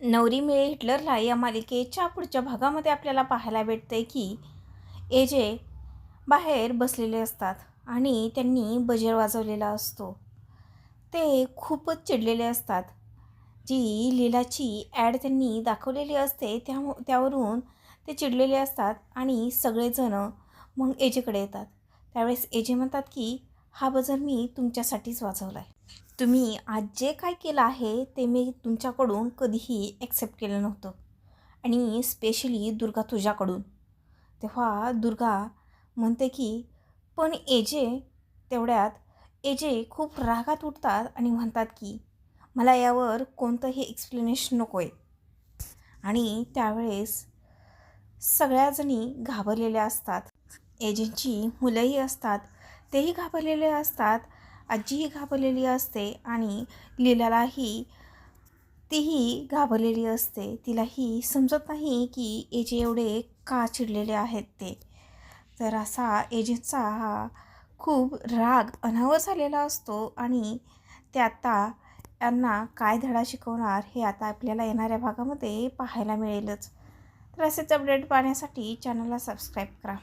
नवरी मिळे हिटलरला या मालिकेच्या पुढच्या भागामध्ये आपल्याला पाहायला भेटते की एजे बाहेर बसलेले असतात आणि त्यांनी बजेर वाजवलेला असतो. ते खूपच चिडलेले असतात. जी लीलाची ॲड त्यांनी दाखवलेली असते त्या त्यावरून ते चिडलेले असतात आणि सगळेजणं मग एजेकडे येतात. त्यावेळेस एजे म्हणतात की हा बजर मी तुमच्यासाठीच वाजवला आहे तुम्ही आज जे काय केलं आहे ते मी तुमच्याकडून कधीही ॲक्सेप्ट केलं नव्हतं. आणि स्पेशली दुर्गा तुझ्याकडून. तेव्हा दुर्गा म्हणते की पण एजे तेवढ्यात एजे खूप रागात उठतात आणि म्हणतात की मला यावर कोणतंही एक्सप्लेनेशन नको आहे आणि त्यावेळेस सगळ्याजणी घाबरलेल्या असतात. एजेंची मुलंही असतात. तेही घाबरलेले असतात आजीही घाबरलेली असते आणि लीलालाही तीही घाबरलेली असते. तिलाही समजत नाही की एजे एवढे का चिडलेले आहेत ते. तर असा एजेचा हा खूप राग अनावर झालेला असतो आणि ते आता यांना काय धडा शिकवणार हे आता आपल्याला येणाऱ्या भागामध्ये पाहायला मिळेलच. तर असेच अपडेट पाहण्यासाठी चॅनलला सबस्क्राईब करा.